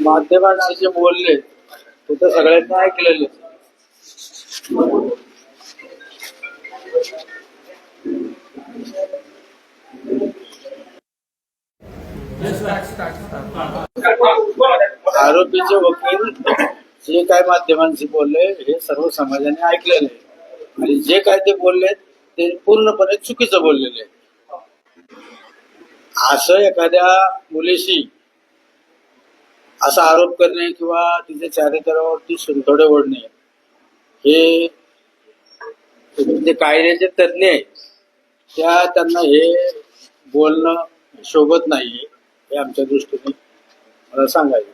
माध्यमांशी जे बोलले ते तर सगळ्यांनी ऐकलेले आरोपीचे वकील जे काय माध्यमांशी बोलले हे सर्व समाजाने ऐकलेले आहे. आणि जे काय ते बोलले ते पूर्णपणे चुकीचं बोललेले आहे. असं एखाद्या मुलीशी असा आरोप करणे किंवा तिच्या चारित्र्यावरती सुंदोडे ओढणे हे जे कायद्याचे तज्ज्ञ आहेत त्या त्यांना हे बोलणं शोभत नाहीये हे आमच्या दृष्टीने मला सांगायचं.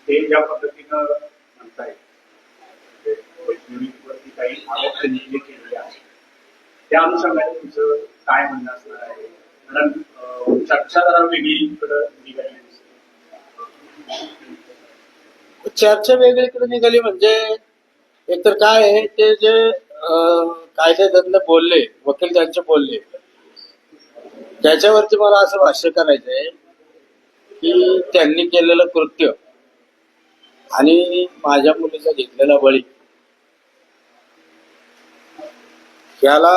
ते ज्या पद्धतीनं म्हणताय म्हणजे वैज्ञानिक वरती काही आरोप त्यांनी केलेले आहेत त्या अनुषंगाने तुमचं काय म्हणणं असणार आहे? कारण चर्चा जरा वेगळीकडे निघाली. चर्चा वेगळीकडे निघाली म्हणजे एकतर काय आहे ते जे कायदेतज्ञ बोलले वकील त्यांचे बोलले त्याच्यावरती मला असं भाष्य करायचंय की त्यांनी केलेलं कृत्य आणि माझ्या मुलीचा घेतलेला बळी याला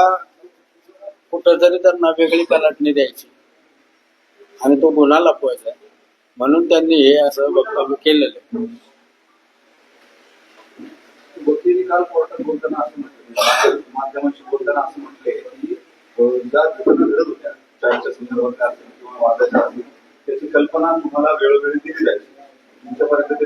कुठंतरी त्यांना वेगळी कलाटणी द्यायची. आणि तो गुन्हा लपवायचा. म्हणून त्यांनी हे असं वक्तव्य केलेलं काल कोर्टात बोलताना असं म्हटलं माध्यमांशी बोलताना असं म्हटले की ज्या घटना घडत होत्या चारच्या संदर्भात असेल किंवा वादाच्या असेल त्याची कल्पना तुम्हाला वेळोवेळी दिली जायची. तुमच्यापर्यंत ते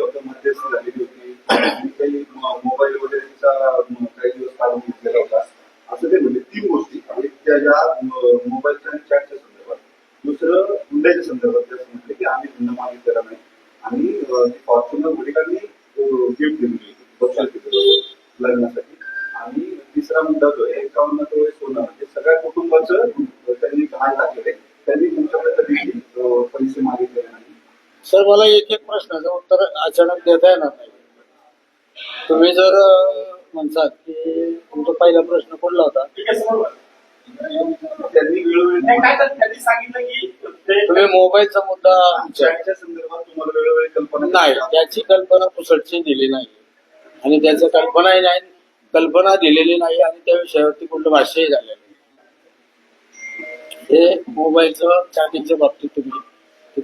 होतं मध्यस्थी झालेली होती आणि काही मोबाईल वगैरेचा अं, काही दिवस काढून घेतलेला होता असं ते म्हणजे तीन गोष्टी एक त्या ज्या मोबाईलच्या आणि चॅटच्या संदर्भात दुसरं हुंड्याच्या संदर्भात ते असं म्हटलं की आम्ही हुंडा मागितलेला नाही आणि फॉर्च्युनर वडिलांनी गिफ्ट दिलेली होती बक्षीस दिलेलं होतं लग्नासाठी आणि तिसरा मुद्दा जो आहे एकावन्न तोळे सोनं म्हणजे सगळ्या कुटुंबाचं अं, त्यांनी गहाण टाकलेलं आहे त्यांनी तुमच्याकडे कधी अं, पैसे मागितलेले नाही सर मला एक एक प्रश्नाचं उत्तर अचानक देता येणार नाही. तुम्ही जर म्हणतात की तुमचा पहिला प्रश्न कुठला होता. त्यांनी वेळोवेळी त्यांनी सांगितलं की तुम्ही मोबाईलचा मुद्दा संदर्भात तुम्हाला वेळोवेळी कल्पना नाही त्याची कल्पना कुसटची दिली नाही. आणि त्याचं कल्पनाही नाही कल्पना दिलेली नाही आणि त्या विषयावरती कुठलं भाष्यही झालेलं नाही. हे मोबाईलचं चॅटिंगच्या बाबतीत तुम्ही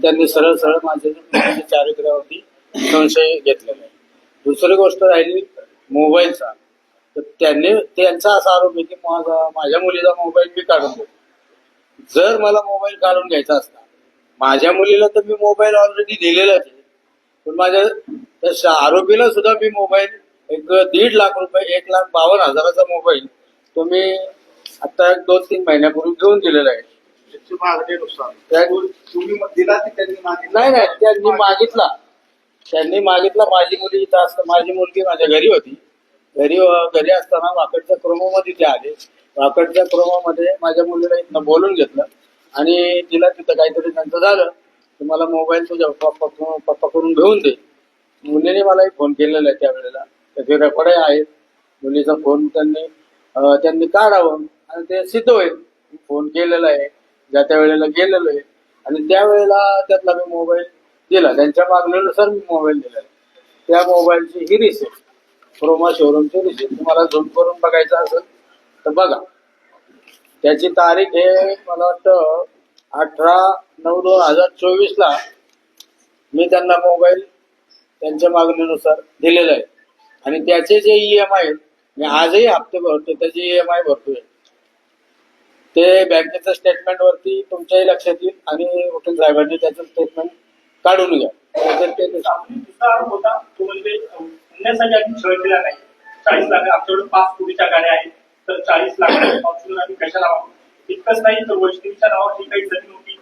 त्यांनी सरळ सरळ माझ्या चारित्र्यावरती संशय घेतलेला आहे. दुसरी गोष्ट राहिली मोबाईलचा. तर त्यांनी त्यांचा असा आरोप आहे की माझा माझ्या मुलीचा मोबाईल मी काढून देतो जर मला मोबाईल काढून घ्यायचा असता माझ्या मुलीला तर मी मोबाईल ऑलरेडी दिलेलाच आहे. पण माझ्या त्या श- आरोपीला सुद्धा मी मोबाईल एक दीड लाख रुपये एक लाख बावन्न हजाराचा मोबाईल तो मी आता दोन तीन महिन्यापूर्वी घेऊन दिलेला आहे. नाही नाही त्यांनी मागितला. त्यांनी मागितला. माझी मुली इथं असतं. माझी मुलगी माझ्या घरी होती. घरी घरी असताना वाकडच्या क्रमामध्ये ते आले. वाकडच्या क्रमामध्ये माझ्या मुलीला इथनं बोलून घेतलं. आणि तिला तिथं काहीतरी त्यांचं झालं. की मला मोबाईल तुझ्या पप्पा पप्पाकडून घेऊन दे. मुलीने मलाही फोन केलेला आहे त्यावेळेला. त्याचे रेकॉर्डही आहेत. मुलीचा फोन त्यांनी त्यांनी काढावं. आणि ते सिद्ध होईल. फोन केलेला आहे. ज्या त्या वेळेला गेलेलो आहे. आणि त्यावेळेला त्यातला मी मोबाईल दिला. त्यांच्या मागणीनुसार मी मोबाईल दिला. त्या मोबाईलची ही रिसिप्ट क्रोमा शोरूमची रिसिप्ट तुम्हाला झूम करून बघायचं असेल तर बघा. त्याची तारीख आहे मला वाटतं अठरा नऊ दोन हजार चोवीस ला मी त्यांना मोबाईल त्यांच्या मागणीनुसार दिलेला आहे. आणि त्याचे जे ई एम आय मी आजही हप्ते भरतो त्याचे ई एम आय भरतोय. ते बँकेच्या स्टेटमेंट वरती तुमच्याही लक्षात येईल आणि वकील साहेबांनी त्याचं स्टेटमेंट काढून घ्या. आणि म्हणजे चाळीस लाख आमच्याकडे पाच कोटीच्या गाड्या आहेत तर चाळीस लाख फॉर्च्युनर आम्ही कशाला वापरू? इतकंच नाही तर वैष्णवीच्या नावावर जी काही जमीन होती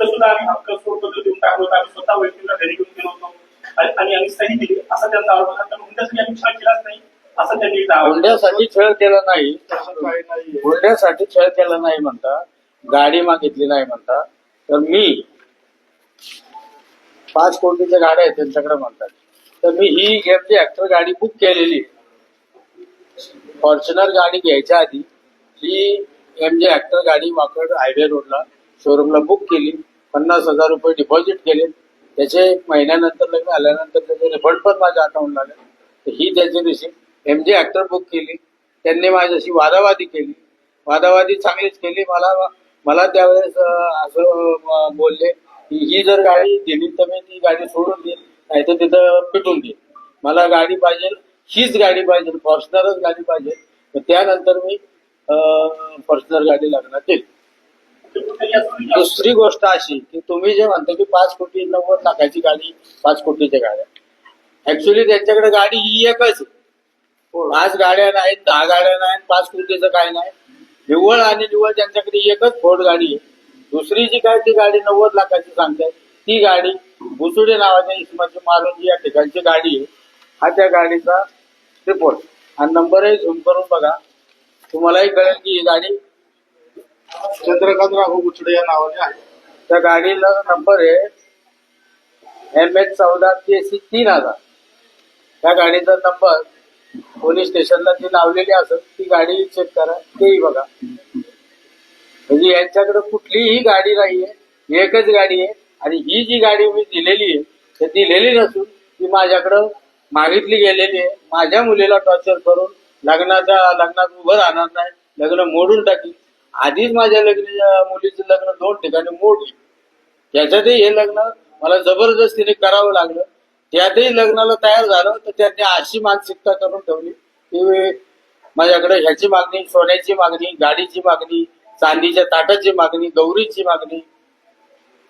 तर सुद्धा आम्ही हक्क सोडपत्र देऊन टाकलो होतो. आम्ही स्वतः वैष्णवीला घरी घेऊन गेलो होतो. आणि आम्ही सही दिली. असा त्यांचा आरोप होता. तर हुंड्यासाठी आम्ही छळ केलाच नाही. असं त्यांनी. हुंड्यासाठी छळ केला नाही. हुंड्यासाठी छळ केला नाही म्हणता गाडी मागितली नाही म्हणता तर मी पाच कोटीच्या गाड्या आहेत त्यांच्याकडे म्हणतात. तर मी ही जी ऍक्टर गाडी बुक केलेली फॉर्च्युनर गाडी घ्यायच्या आधी ही एम जे ऍक्टर गाडी वाकड हायवे रोडला शोरूमला बुक केली पन्नास हजार रुपये डिपॉझिट केले. त्याचे महिन्यानंतर लग्न आल्यानंतर त्याचे रिफंड पण माझ्या अकाउंटला आले. तर ही त्याची receipt M J actor book केली. त्यांनी माझ्याशी वादावादी केली. वादावादी चांगलीच केली. मला मला त्यावेळेस असं बोलले की ही जर गाडी दिली तर मी ती गाडी सोडून देईन नाही तर तिथं पिटून देईन. मला गाडी पाहिजे हीच गाडी पाहिजे फॉर्च्युनरच गाडी पाहिजे. तर त्यानंतर मी फॉर्च्युनर गाडी लग्नात केली दुसरी गोष्ट अशी की तुम्ही जे म्हणता की पाच कोटी नव्वद लाखाची गाडी पाच कोटीच्या गाड्या. ऍक्च्युली त्यांच्याकडे गाडी ही एकच आहे. पाच गाड्या नाहीत दहा गाड्या नाहीत पाच कृतीचं काय नाही. निव्वळ आणि निव्वळ त्यांच्याकडे एकच फोर्ड गाडी आहे. दुसरी जी काय ती गाडी नव्वद लाखाची सांगतात ती गाडी बुसुडे नावाच्या इसमाची मारुंजी या ठिकाणची गाडी आहे. हा त्या गाडीचा रिपोर्ट हा नंबरही झूम करून बघा. तुम्हालाही कळेल की ही गाडी चंद्रकांत राघव गुचडे या नावाने आहे. त्या गाडीला नंबर आहे एम एच चौदा के सी तीन हजार. त्या गाडीचा नंबर पोलीस स्टेशनला ती लावलेली असत ती गाडी चेक करा. तेही बघा. म्हणजे यांच्याकडे कुठलीही गाडी नाहीये एकच गाडी आहे. आणि ही जी गाडी मी दिलेली आहे तर दिलेली नसून ती माझ्याकडं मागितली गेलेली आहे. माझ्या मुलीला टॉर्चर करून लग्नाच्या लग्नात उभं राहणार नाही लग्न मोडून टाकी आधीच माझ्या लग्न मुलीचं लग्न दोन ठिकाणी मोडली. त्याच्यातही हे लग्न मला जबरदस्तीने करावं लागलं. त्यातही लग्नाला तयार झालं तर त्यांनी अशी मानसिकता करून ठेवली की माझ्याकडे ह्याची मागणी सोन्याची मागणी गाडीची मागणी चांदीच्या ताटाची मागणी गौरीची मागणी.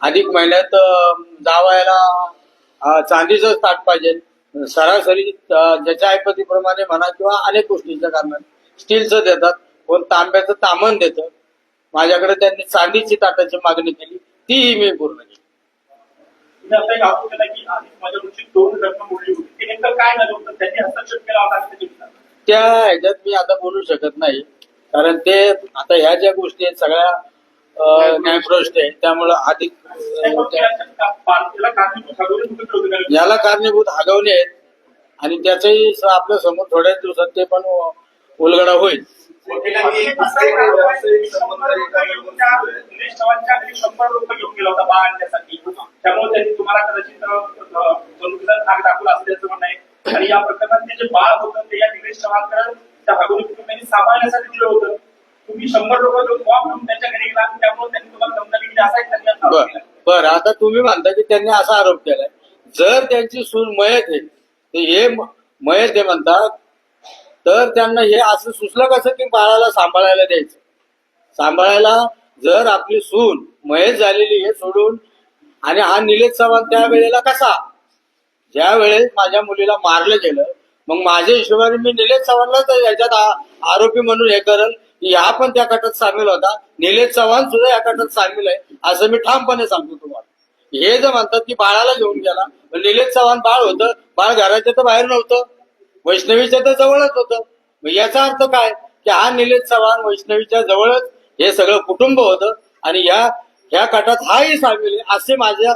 अधिक महिन्यात जावायला अं, चांदीचंच ताट पाहिजे. सरासरी ज्याच्या ऐपतीप्रमाणे म्हणा किंवा अनेक गोष्टींच्या कारणाने. स्टीलचं देतात कोण तांब्याचं तामण देतं. माझ्याकडे त्यांनी चांदीची ताटाची मागणी केली तीही मी पूर्ण केली. तुम्ही आता एक आरोप केला की आधी माझ्या मुलीची दोन लग्न मोडली होती. ते नेमकं काय झालं होतं? त्यांनी हस्तक्षेप केला होता असं ते विचारलं. त्या ह्याच्यात मी आता बोलू शकत नाही. कारण ते आता ह्या ज्या गोष्टी आहेत सगळ्या अं, न्यायप्रविष्ट आहेत त्यामुळं अधिक अं, त्या- का- कारणीभूत ठरवले कुठे? याला कारणीभूत हगवणे आहेत. आणि त्याचंही स- आपल्यासमोर थोड्याच दिवसात ते पण उ- उलगडा होईल. वकिलांनी असे एक निलेश चव्हाणच्या घरी शंभर लोक घेऊन गेला होता बाळ आणण्यासाठी. त्यामुळे त्यांनी तुम्हाला कदाचित अं, जणूकीचा धाक असं असल्याचं म्हणणं आहे. आणि या प्रकरणात ते जे बाळ होतं ते या निलेश चव्हाणकर त्या हगवणी कुटुंबियांनी सांभाळण्यासाठी दिलं होतं. तुम्ही शंभर लोक फॉर्म घेऊन त्यांच्या घरी गेला त्यामुळे त्यांनी तुम्हाला दमदाटी दिली असा एक त्यांनी बरं आता तुम्ही म्हणता की त्यांनी असा आरोप केलाय. जर त्यांची सून मयत आहे तर हे मयत आहे म्हणतात तर त्यांना हे असं सुचलं कसं की बाळाला सांभाळायला द्यायचं? सांभाळायला जर आपली सून मयत झालेली हे सोडून आणि हा निलेश चव्हाण त्या वेळेला कसा? ज्या वेळेस माझ्या मुलीला मारलं गेलं मग माझ्या हिशोबाने मी निलेश चव्हाणला तर याच्यात आरोपी म्हणून हे करल. या हा पण त्या गटात सामील होता. निलेश चव्हाण सुद्धा या गटात सामील आहे असं मी ठामपणे सांगतो तुम्हाला. हे जर म्हणतात की बाळाला घेऊन गेला निलेश चव्हाण बाळ होतं. बाळ घराच्या तर बाहेर नव्हतं. वैष्णवीच्या तर जवळच होतं. मग याचा अर्थ काय? की हा निलेश चव्हाण वैष्णवीच्या जवळच हे सगळं कुटुंब होतं. आणि या ह्या गटात हाही सामील आहे असे माझ्या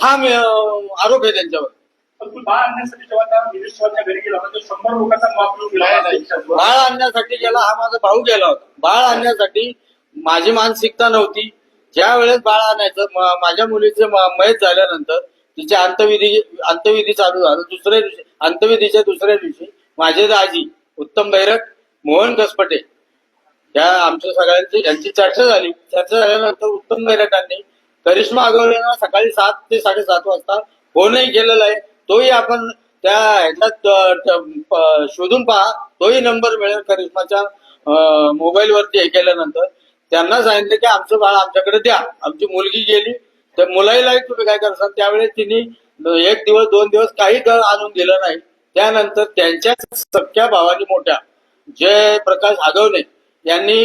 ठाम आरोप आहे त्यांच्यावर. बाळ आणण्यासाठी गेला हा माझा भाऊ गेला होता. बाळ आणण्यासाठी माझी मानसिकता नव्हती. ज्या वेळेस बाळ आणायचं माझ्या मुलीचे मयत झाल्यानंतर तिचे अंतविधी अंतविधी चालू झालं. दुसऱ्या दिवशी अंतविधीच्या दुसऱ्या दिवशी माझे दाजी उत्तम बैरक मोहन कसपटे या आमच्या सगळ्यांची यांची चर्चा झाली. चर्चा झाल्यानंतर उत्तम बैरकांनी करिश्मा आगवलेला सकाळी सात ते साडेसात वाजता फोनही केलेला आहे. तोही आपण त्या ह्याच्यात शोधून पहा. तोही नंबर मिळेल करिश्माच्या मोबाईल वरती हे केल्यानंतर. त्यांना सांगितलं की आमचं बाळ आमच्याकडे द्या. आमची मुलगी गेली. तर मुलाईलाही तुम्ही काय करसाल? त्यावेळेस तिने एक दिवस दोन दिवस काही दळ आणून दिलं नाही. त्यानंतर त्यांच्या सख्या भावाने मोठ्या जय प्रकाश आगवणे यांनी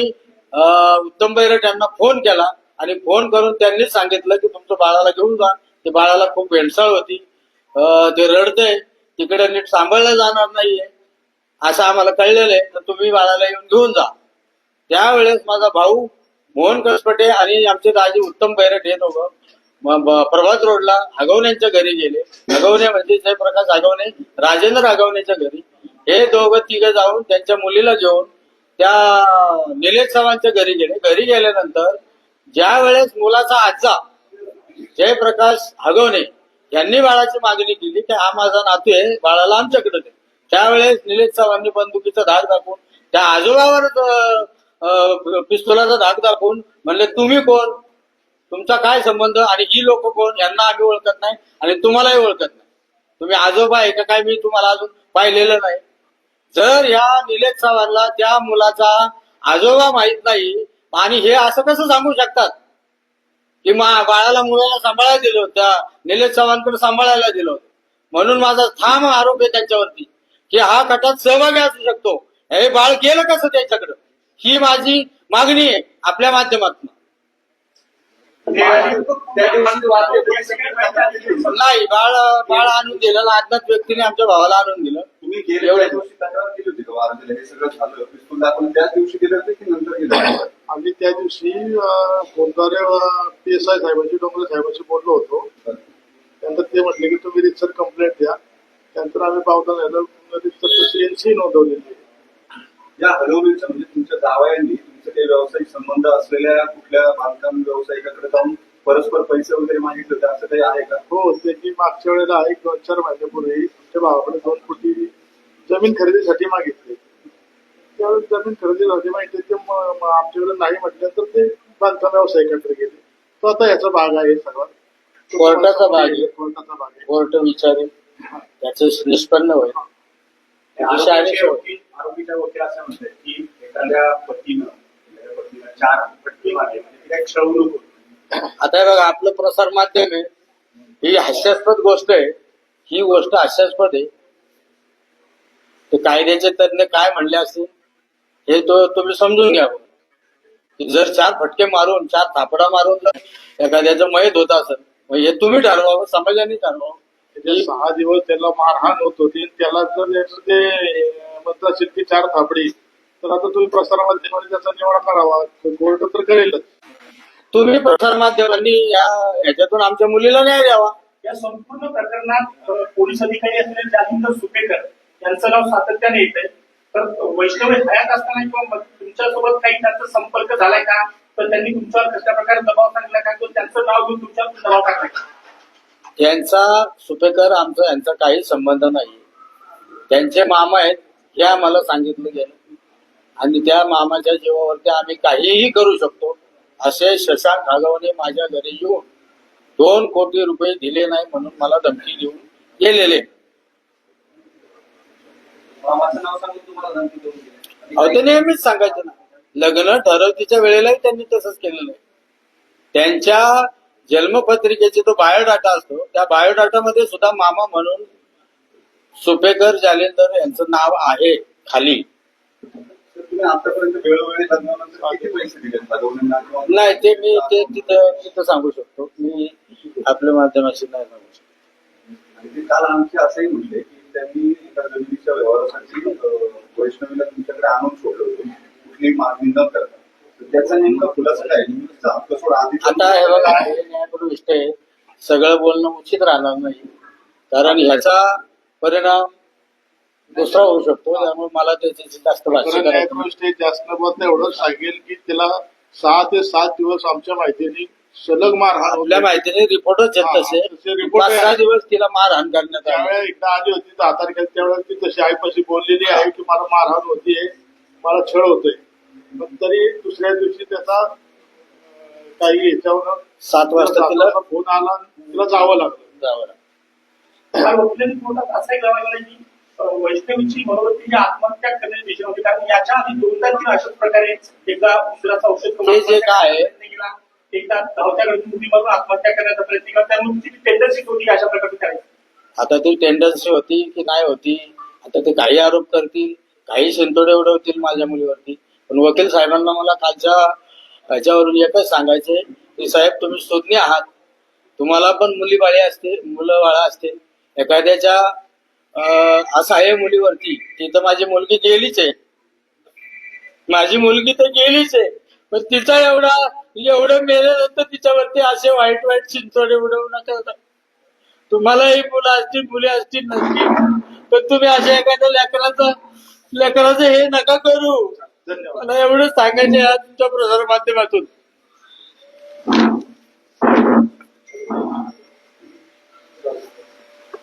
उत्तम बैरट यांना फोन केला आणि फोन करून त्यांनी सांगितलं की तुमचं बाळाला घेऊन जा. ते बाळाला खूप भेडसाळ होती. ते रडतंय. तिकडे नीट सांभाळलं जाणार नाहीये. असं आम्हाला कळलेलं आहे. तर तुम्ही बाळाला येऊन घेऊन जा. त्यावेळेस माझा भाऊ मोहन कसपटे आणि आमचे दाजी उत्तम बैरट हे दोघं प्रभात रोडला हगवण्यांच्या घरी गेले. आगवणे म्हणजे जयप्रकाश आगवणे राजेंद्र हगवणेच्या घरी. हे दोघं तिघं जाऊन त्यांच्या मुलीला घेऊन त्या निलेश चव्हाणच्या घरी गेले. घरी गेल्यानंतर ज्या वेळेस मुलाचा आजचा जयप्रकाश हगवणे यांनी बाळाची मागणी केली की हा माझा नातू आहे बाळाला आमच्याकडे दे. त्यावेळेस निलेश चव्हाणनी बंदुकीचा धाक दाखवून त्या आजोबावर पिस्तुलाचा धाक दाखवून म्हणले तुम्ही कोण? तुमचा काय संबंध? आणि ही लोक कोण? यांना आम्ही ओळखत नाही आणि तुम्हालाही ओळखत नाही. तुम्ही आजोबा आहे का काय मी तुम्हाला अजून पाहिलेलं नाही. जर या निलेश चव्हाणला त्या मुलाचा आजोबा माहीत नाही आणि हे असं कसं सांगू शकतात? की मा बाळाला मुलाला सांभाळायला दिलं होतं त्या निलेश चव्हाणकडे सांभाळायला दिलं होतं. म्हणून माझा ठाम आरोप आहे त्यांच्यावरती की हा कटात सहभागी असू शकतो. हे बाळ गेलं कसं त्याच्याकडं? ही माझी मागणी आहे आपल्या माध्यमातून. नाही बाळ बाळ आणून दिलं अज्ञात व्यक्तीने आमच्या भावाला आणून दिलं. तुम्ही गेल्या त्या दिवशी तक्रार केली होती का वारंवार हे सगळं झालं. पिस्तूल दाखवून त्याच दिवशी गेले होते की नंतर गेले होते? आम्ही त्या दिवशी कोणतारे पी एस आय साहेबांशी डोंगरे साहेबांशी बोललो होतो. त्यानंतर ते म्हटले की तुम्ही रितसर कंप्लेंट द्या. त्यानंतर आम्ही पावता झालं. रितसर तशी एनसी नोंदवलेली आहे. या हरवणीचं म्हणजे तुमच्या जावयांनी तुमचे काही व्यावसायिक संबंध असलेल्या कुठल्या बांधकाम व्यावसायिकाकडे जाऊन परस्पर पैसे वगैरे मागितले होते? असं काही आहे का? हो त्यांनी मागच्या वेळेला एक दोन चार महिन्यापूर्वी आमच्या भावाकडे दोन कोटी जमीन खरेदीसाठी मागितले. त्यावेळेस जमीन खरेदीसाठी मागितले ते आमच्याकडे नाही म्हटल्यानंतर ते बांधकाम व्यावसायिकाकडे गेले तो आता याचा भाग आहे सगळा. तो कोर्टाचा भाग आहे. कोर्टाचा भाग आहे. कोर्ट विचारेल. त्याचं निष्पन्न होईल. आरोपीच्या वकील आरोपीच्या वकील असं म्हणतात की एखाद्या पतीनं पत्नीनं चार पट्टी मारली म्हणजे छळवणूक होती आता बघा आपलं प्रसार माध्यम आहे. ही हास्यास्पद गोष्ट आहे. ही गोष्ट हास्यास्पद आहे. ते कायद्याचे तज्ञ काय म्हणले असतील हे तो तुम्ही समजून घ्या. जर चार फटके मारून चार थापडा मारून एखाद्याचं मयत होत असेल मग हे तुम्ही ठरवावं समाजाने ठरवावं. त्याचे सहा दिवस त्याला मारहाण होत होती त्याला जर ते म्हणत असेल की चार थापडी तर आता तुम्ही प्रसारमाध्यमाने त्याचा निवाडा करावा कोर्ट तर करेलच. तुम्ही प्रसार माध्यमांनी या ह्याच्यातून आमच्या मुलीला न्याय द्यावा. या संपूर्ण प्रकरणात पोलीस अधिकारी असलेले जालिंदर सुपेकर यांचं नाव सातत्याने येत आहे तर वैष्णव हयात असताना किंवा तुमच्यासोबत काही त्यांचा संपर्क झालाय का? तर त्यांनी तुमच्यावर कशा प्रकारे दबाव टाकला का? किंवा त्यांचं नाव घेऊन तुमच्यावर दबाव टाकला का? यांचा सुपेकर आमचा यांचा काही संबंध नाही. त्यांचे मामा आहेत हे आम्हाला सांगितलं गेलं. आणि त्या मामाच्या जीवावरती आम्ही काहीही करू शकतो असे शशांक हगवणे माझ्या घरी येऊन दोन कोटी रुपये दिले नाही म्हणून मला धमकी देऊन गेलेले. मामाचं नाव सांगून तुम्हाला धमकी देऊन गेले. अहो ते नेहमीच सांगायचं ना. लग्न ठरवतीच्या वेळेलाही त्यांनी तसंच केलेलं आहे. त्यांच्या जन्मपत्रिकेचा तो बायोडाटा असतो. त्या बायोडाटामध्ये सुद्धा मामा म्हणून सुपेकर जालेंदर यांचं नाव आहे खाली. तर तुम्ही आतापर्यंत वेळोवेळी लग्नानंतर किती पैसे दिले लग्नांना किंवा नाही ते मी ते तिथं तिथं सांगू शकतो. मी आपल्या माध्यमाशी नाही सांगू शकतो. आणि ते काल आणखी असंही म्हणले की त्यांनी एका जमिनीच्या व्यवहारासाठी वैष्णवीला तुमच्याकडे आणून सोडलं होतं. कुठलीही मागणी न करता. तर त्याचा नेमका खुलासा काय? आता हे बघा हे न्यायप्रविष्ट आहे. सगळं बोलणं उचित राहणार नाही. कारण ह्याचा परिणाम दुसरा होऊ शकतो. त्यामुळे मला त्याची जास्त भाष्य. न्यायप्रविष्ट जास्त मत एवढं सांगेल की त्याला सहा ते सात दिवस आमच्या माहितीने सलग मारहाण आपल्या होते. माहितीने रिपोर्टच आहेत तसे हा, तसे report पाच सहा आहे. दिवस तिला मारहाण करण्यात आली त्यावेळेला एकदा आली होती दहा तारखेला त्यावेळेला ती तशी आईपाशी बोललेली आहे की मला मारहाण होतीये मला छळ होतोय पण तरी दुसऱ्या दिवशी त्याचा अं, काही याच्यावर सात वाजता तिला फोन आला आणि तिला जावं लागलं जावं लागलं. कोर्टात असंही गवाही दिलं की अ, वैष्णवीची मनोवृत्ती ही आत्महत्या करण्याची दिशा होती कारण याच्या आधी दोनदा तीन अशाच प्रकारे एकदा उशिराचं औषध ते जे काय आहे, केला. एकदा धावत्या आत्महत्या करण्याचा प्रयत्न त्यामुळे ती टेंडन्सी होती अशा प्रकारची करायची आता ती टेंडन्सी होती की नाही होती? आता ते काही आरोप करतील काही शिंतोडे उडवतील माझ्या मुलीवरती. पण वकील साहेबांना मला कालच्या ह्याच्यावरून एकच सांगायचे की साहेब तुम्ही सुज्ञ आहात. तुम्हाला पण मुली बाळी असते मुलं बाळा असते. एखाद्याच्या असं आहे मुलीवरती. ती तर माझी मुलगी गेलीच आहे. माझी मुलगी तर गेलीच आहे. पण तिचा एवढा एवढं मेल्यानंतर तिच्यावरती असे वाईट वाईट चिंचोडे उडवू नका. तुम्हालाही मुलं असतील मुली असतील नसतील पण तुम्ही अशा एखाद्या लेकराचं लेकराचं हे नका करू. धन्यवाद. मला एवढंच सांगायचे आहे तुमच्या प्रसार माध्यमातून